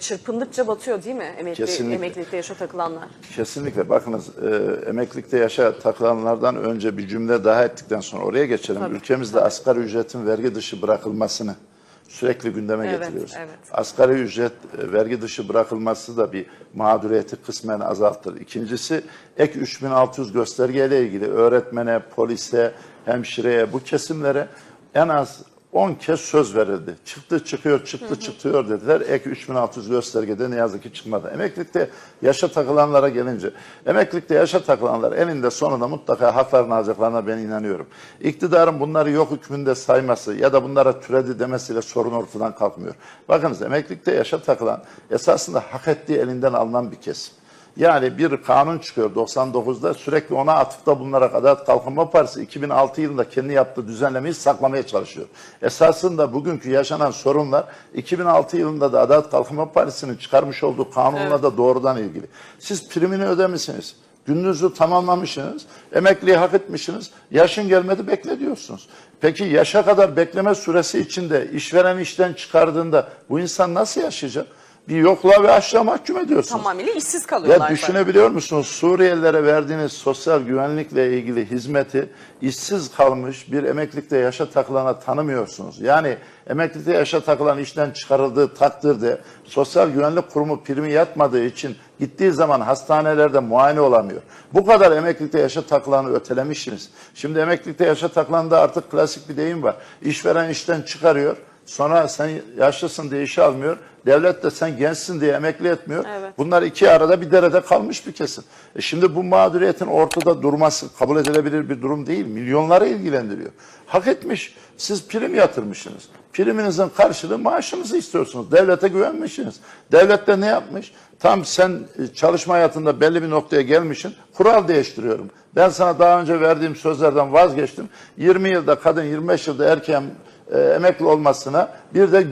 çırpındıkça batıyor değil mi emekli, Kesinlikle. emeklilikte yaşa takılanlar? Kesinlikle. Bakınız e, emeklilikte yaşa takılanlardan önce bir cümle daha ettikten sonra oraya geçelim. Tabii, Ülkemizde asgari ücretin vergi dışı bırakılmasını sürekli gündeme Evet, getiriyoruz. evet. Asgari ücret e, vergi dışı bırakılması da bir mağduriyeti kısmen azaltır. İkincisi ek 3600 göstergeyle ilgili öğretmene, polise, hemşireye bu kesimlere en az 10 kez söz verildi. Çıktı çıkıyor, çıktı çıkıyor dediler. Ek 3600 göstergede ne yazık ki çıkmadı. Emeklilikte yaşa takılanlara gelince, emeklilikte yaşa takılanlar eninde sonunda mutlaka haklarını alacaklarına ben inanıyorum. İktidarın bunları yok hükmünde sayması ya da bunlara türedi demesiyle sorun ortadan kalkmıyor. Bakınız emeklilikte yaşa takılan esasında hak ettiği elinden alınan bir kesim. Yani bir kanun çıkıyor 99'da sürekli ona atıfta bulunarak Adalet Kalkınma Partisi 2006 yılında kendi yaptığı düzenlemeyi saklamaya çalışıyor. Esasında bugünkü yaşanan sorunlar 2006 yılında da Adalet Kalkınma Partisi'nin çıkarmış olduğu kanunla da doğrudan ilgili. Siz primini ödemişsiniz. Gününüzü tamamlamışsınız, emekliyi hak etmişsiniz, yaşın gelmedi bekle diyorsunuz. Peki yaşa kadar bekleme süresi içinde işveren işten çıkardığında bu insan nasıl yaşayacak? Bir yokluğa ve açlığa mahkum ediyorsunuz. Tamamıyla işsiz kalıyorlar. Ya düşünebiliyor musunuz? Suriyelilere verdiğiniz sosyal güvenlikle ilgili hizmeti işsiz kalmış bir emeklilikte yaşa takılana tanımıyorsunuz. Yani emeklilikte yaşa takılan işten çıkarıldığı takdirde sosyal güvenlik kurumu primi yatmadığı için gittiği zaman hastanelerde muayene olamıyor. Bu kadar emeklilikte yaşa takılanı ötelemişsiniz. Şimdi emeklilikte yaşa takılanda artık klasik bir deyim var. İşveren işten çıkarıyor. Sonra sen yaşlısın diye işe almıyor. Devlet de sen gençsin diye emekli etmiyor. Evet. Bunlar iki arada bir derede kalmış bir kesim. E şimdi bu mağduriyetin ortada durması kabul edilebilir bir durum değil. Milyonları ilgilendiriyor. Hak etmiş. Siz prim yatırmışsınız. Priminizin karşılığı maaşınızı istiyorsunuz. Devlete güvenmişsiniz. Devlet de ne yapmış? Tam sen e, çalışma hayatında belli bir noktaya gelmişsin. Kural değiştiriyorum. Ben sana daha önce verdiğim sözlerden vazgeçtim. 20 yılda kadın 25 yılda erken e, emekli olmasına bir de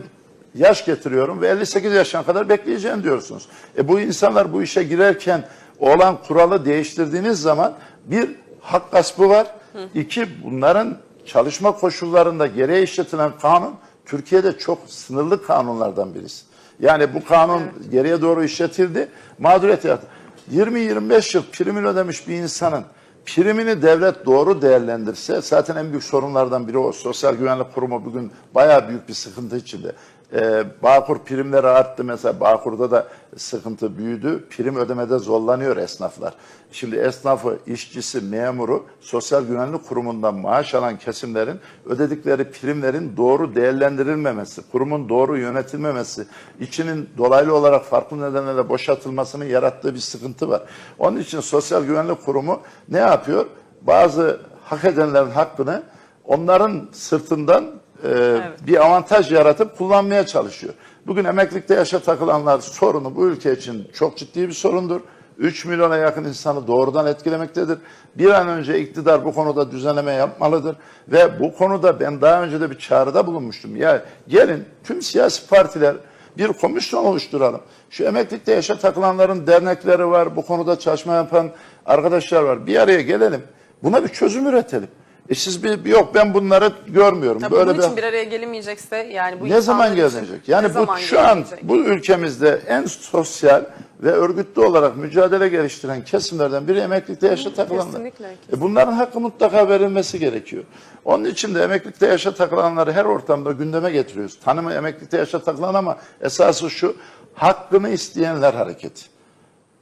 yaş getiriyorum ve 58 yaşına kadar bekleyeceğim diyorsunuz. E bu insanlar bu işe girerken olan kuralı değiştirdiğiniz zaman bir hak gaspı var. İki bunların çalışma koşullarında gereği işletilen kanun Türkiye'de çok sınırlı kanunlardan birisi. Yani bu kanun geriye doğru işletildi. Mağduriyet yarattı. 20-25 yıl primin ödemiş bir insanın primini devlet doğru değerlendirse zaten en büyük sorunlardan biri o. Sosyal Güvenlik Kurumu bugün bayağı büyük bir sıkıntı içinde. Ee, Bağkur primleri arttı mesela Bağkur'da da sıkıntı büyüdü. Prim ödemede zorlanıyor esnaflar. Şimdi esnafı, işçisi, memuru Sosyal Güvenlik Kurumu'ndan maaş alan kesimlerin ödedikleri primlerin doğru değerlendirilmemesi, kurumun doğru yönetilmemesi, içinin dolaylı olarak farklı nedenlerle boşaltılmasının yarattığı bir sıkıntı var. Onun için Sosyal Güvenlik Kurumu ne yapıyor? Bazı hak edenlerin hakkını onların sırtından e, bir avantaj yaratıp kullanmaya çalışıyor. Bugün emeklilikte yaşa takılanlar sorunu bu ülke için çok ciddi bir sorundur. 3 milyona yakın insanı doğrudan etkilemektedir. Bir an önce iktidar bu konuda düzenleme yapmalıdır. Ve bu konuda ben daha önce de bir çağrıda bulunmuştum. Ya gelin tüm siyasi partiler bir komisyon oluşturalım. Şu emeklilikte yaşa takılanların dernekleri var, bu konuda çalışma yapan arkadaşlar var. Bir araya gelelim. Buna bir çözüm üretelim. E siz bir, yok ben bunları görmüyorum. Ya Böyle bunun için bir araya gelinmeyecekse yani bu ne zaman için gelecek? Yani bu şu an bu ülkemizde en sosyal ve örgütlü olarak mücadele geliştiren kesimlerden biri emeklilikte yaşa takılanlar. kesinlikle, E bunların hakkı mutlaka verilmesi gerekiyor. Onun için de emeklilikte yaşa takılanları her ortamda gündeme getiriyoruz. Tanımı emeklilikte yaşa takılan ama esası şu hakkını isteyenler hareketi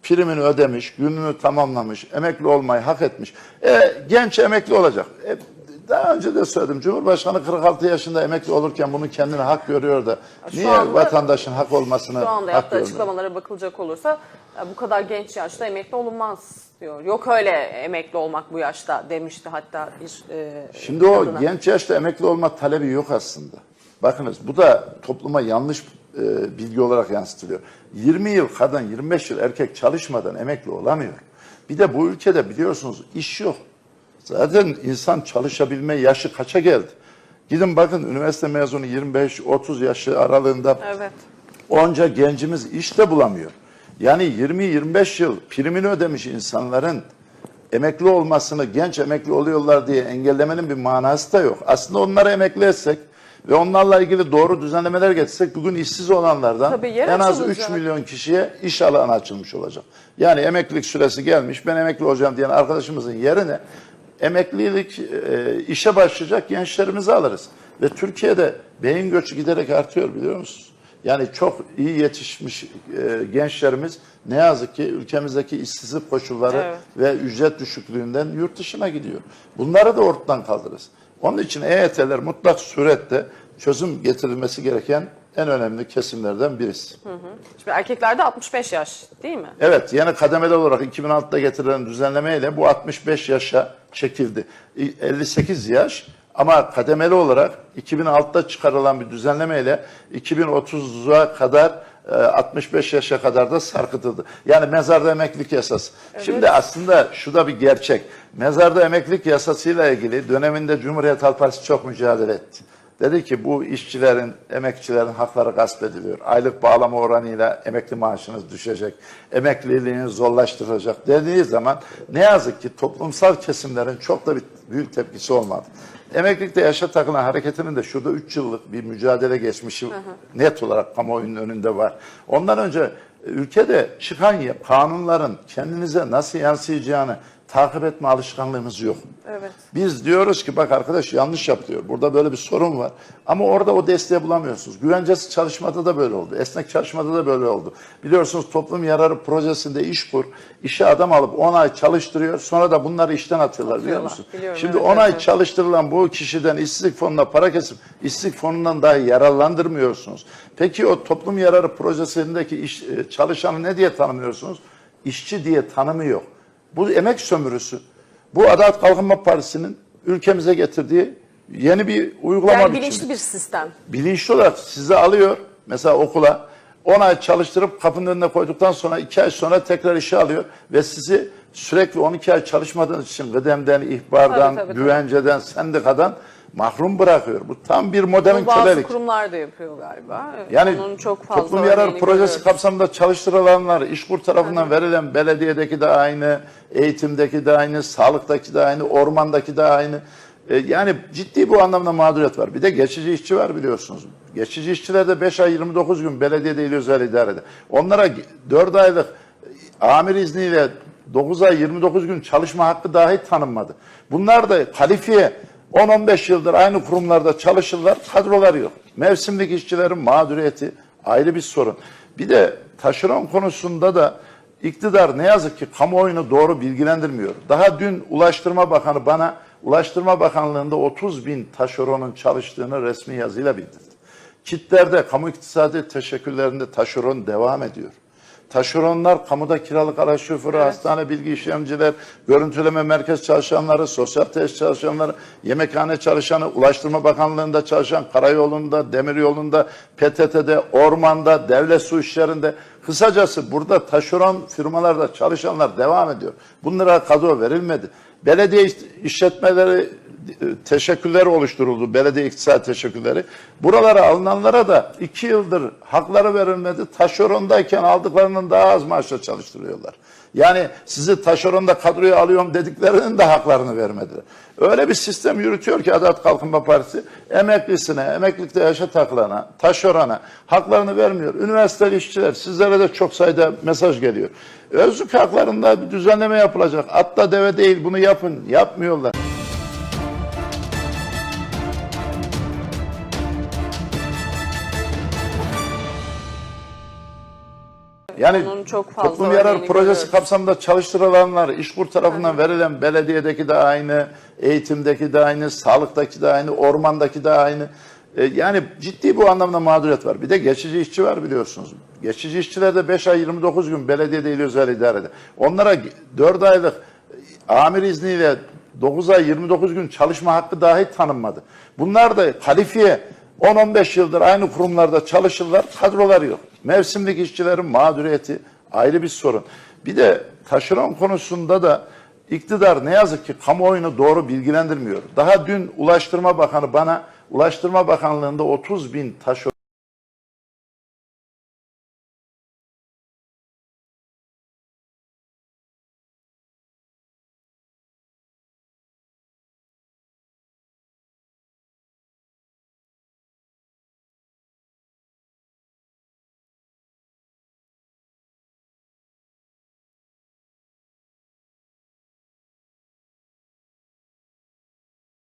primini ödemiş, gününü tamamlamış, emekli olmayı hak etmiş. E, genç emekli olacak. E, daha önce de söyledim. Cumhurbaşkanı 46 yaşında emekli olurken bunu kendine hak görüyor da Şu niye anda- vatandaşın hak olmasını Şu anda hak yaptığı görmüyor? açıklamalara bakılacak olursa bu kadar genç yaşta emekli olunmaz diyor. Yok öyle emekli olmak bu yaşta demişti hatta bir e, Şimdi o kadına. genç yaşta emekli olma talebi yok aslında. Bakınız bu da topluma yanlış e, bilgi olarak yansıtılıyor. 20 yıl kadın, 25 yıl erkek çalışmadan emekli olamıyor. Bir de bu ülkede biliyorsunuz iş yok. Zaten insan çalışabilme yaşı kaça geldi? Gidin bakın üniversite mezunu 25-30 yaşı aralığında Evet. onca gencimiz iş de bulamıyor. Yani 20-25 yıl primini ödemiş insanların emekli olmasını genç emekli oluyorlar diye engellemenin bir manası da yok. Aslında onları emekli etsek ve onlarla ilgili doğru düzenlemeler getirsek bugün işsiz olanlardan Tabii, en az açılacak. 3 milyon kişiye iş alanı açılmış olacak. Yani emeklilik süresi gelmiş ben emekli olacağım diyen arkadaşımızın yerine emeklilik e, işe başlayacak gençlerimizi alırız. Ve Türkiye'de beyin göçü giderek artıyor biliyor musunuz? Yani çok iyi yetişmiş e, gençlerimiz ne yazık ki ülkemizdeki işsizlik koşulları Evet. ve ücret düşüklüğünden yurt dışına gidiyor. Bunları da ortadan kaldırırız. Onun için EYT'ler mutlak surette çözüm getirilmesi gereken en önemli kesimlerden birisi. Şimdi erkeklerde 65 yaş değil mi? Evet, yani kademeli olarak 2006'da getirilen düzenlemeyle bu 65 yaşa çekildi. 58 yaş ama kademeli olarak 2006'da çıkarılan bir düzenlemeyle 2030'a kadar 65 yaşa kadar da sarkıtıldı. Yani mezarda emeklilik yasası. Şimdi aslında şu da bir gerçek. Mezarda emeklilik yasasıyla ilgili döneminde Cumhuriyet Halk Partisi çok mücadele etti. Dedi ki bu işçilerin, emekçilerin hakları gasp ediliyor. Aylık bağlama oranıyla emekli maaşınız düşecek. Emekliliğiniz zorlaştırılacak dediği zaman ne yazık ki toplumsal kesimlerin çok da bir büyük tepkisi olmadı. Emeklilikte yaşa takılan hareketinin de şurada 3 yıllık bir mücadele geçmişi net olarak kamuoyunun önünde var. Ondan önce ülkede çıkan kanunların kendinize nasıl yansıyacağını takip etme alışkanlığımız yok. Evet. Biz diyoruz ki bak arkadaş yanlış yapıyor. Burada böyle bir sorun var. Ama orada o desteği bulamıyorsunuz. Güvencesiz çalışmada da böyle oldu. Esnek çalışmada da böyle oldu. Biliyorsunuz toplum yararı projesinde iş kur. işe adam alıp 10 ay çalıştırıyor. Sonra da bunları işten atıyorlar biliyor musun? biliyorum, Şimdi evet, 10 ay evet. çalıştırılan bu kişiden işsizlik fonuna para kesip işsizlik fonundan dahi yararlandırmıyorsunuz. Peki o toplum yararı projesindeki iş, e, çalışanı ne diye tanımlıyorsunuz? İşçi diye tanımı yok. Bu emek sömürüsü. Bu Adalet Kalkınma Partisi'nin ülkemize getirdiği yeni bir uygulama Yani biçimi. bilinçli bir sistem. Bilinçli olarak sizi alıyor mesela okula 10 ay çalıştırıp kapının önüne koyduktan sonra 2 ay sonra tekrar işe alıyor ve sizi sürekli 12 ay çalışmadığınız için kıdemden, ihbardan, tabii, tabii. güvenceden, sendikadan mahrum bırakıyor. Bu tam bir modern Bunu bazı kölelik. kurumlar da yapıyor galiba. Evet, Yani Onun çok fazla toplum örneğini projesi görüyoruz. kapsamında çalıştırılanlar, işkur tarafından verilen belediyedeki de aynı, eğitimdeki de aynı, sağlıktaki de aynı, ormandaki de aynı. E, yani ciddi bu anlamda mağduriyet var. Bir de geçici işçi var biliyorsunuz. Geçici işçiler de 5 ay 29 gün belediye değil özel idarede. Onlara 4 aylık amir izniyle 9 ay 29 gün çalışma hakkı dahi tanınmadı. Bunlar da kalifiye 10-15 yıldır aynı kurumlarda çalışırlar, kadroları yok. Mevsimlik işçilerin mağduriyeti ayrı bir sorun. Bir de taşeron konusunda da iktidar ne yazık ki kamuoyunu doğru bilgilendirmiyor. Daha dün Ulaştırma Bakanı bana Ulaştırma Bakanlığı'nda 30 bin taşeronun çalıştığını resmi yazıyla bildirdi. Kitlerde, kamu iktisadi teşekkürlerinde taşeron devam ediyor. Taşeronlar, kamuda kiralık araç şoförü, hastane bilgi işlemciler, görüntüleme merkez çalışanları, sosyal tesis çalışanları, yemekhane çalışanı, Ulaştırma Bakanlığı'nda çalışan, karayolunda, demiryolunda, PTT'de, ormanda, devlet su işlerinde. Kısacası burada taşeron firmalarda çalışanlar devam ediyor. Bunlara kadro verilmedi. Belediye işletmeleri e, teşekkürleri oluşturuldu. Belediye iktisat teşekkürleri. Buralara alınanlara da iki yıldır hakları verilmedi. Taşerondayken aldıklarının daha az maaşla çalıştırıyorlar. Yani sizi taşeronda kadroya alıyorum dediklerinin de haklarını vermediler. Öyle bir sistem yürütüyor ki Adalet Kalkınma Partisi emeklisine, emeklilikte yaşa takılana, taşerona haklarını vermiyor. Üniversiteli işçiler sizlere de çok sayıda mesaj geliyor. Özlük haklarında bir düzenleme yapılacak. Atla deve değil bunu yapın. Yapmıyorlar. Yani Onun çok fazla toplum örneğini projesi görüyoruz. kapsamında çalıştırılanlar, işkur tarafından verilen belediyedeki de aynı, eğitimdeki de aynı, sağlıktaki de aynı, ormandaki de aynı. E, yani ciddi bu anlamda mağduriyet var. Bir de geçici işçi var biliyorsunuz. Geçici işçiler de 5 ay 29 gün belediye değil özel idarede. Onlara 4 aylık amir izniyle 9 ay 29 gün çalışma hakkı dahi tanınmadı. Bunlar da kalifiye 10-15 yıldır aynı kurumlarda çalışırlar, kadroları yok. Mevsimlik işçilerin mağduriyeti ayrı bir sorun. Bir de taşeron konusunda da iktidar ne yazık ki kamuoyunu doğru bilgilendirmiyor. Daha dün Ulaştırma Bakanı bana Ulaştırma Bakanlığı'nda 30 bin taşeron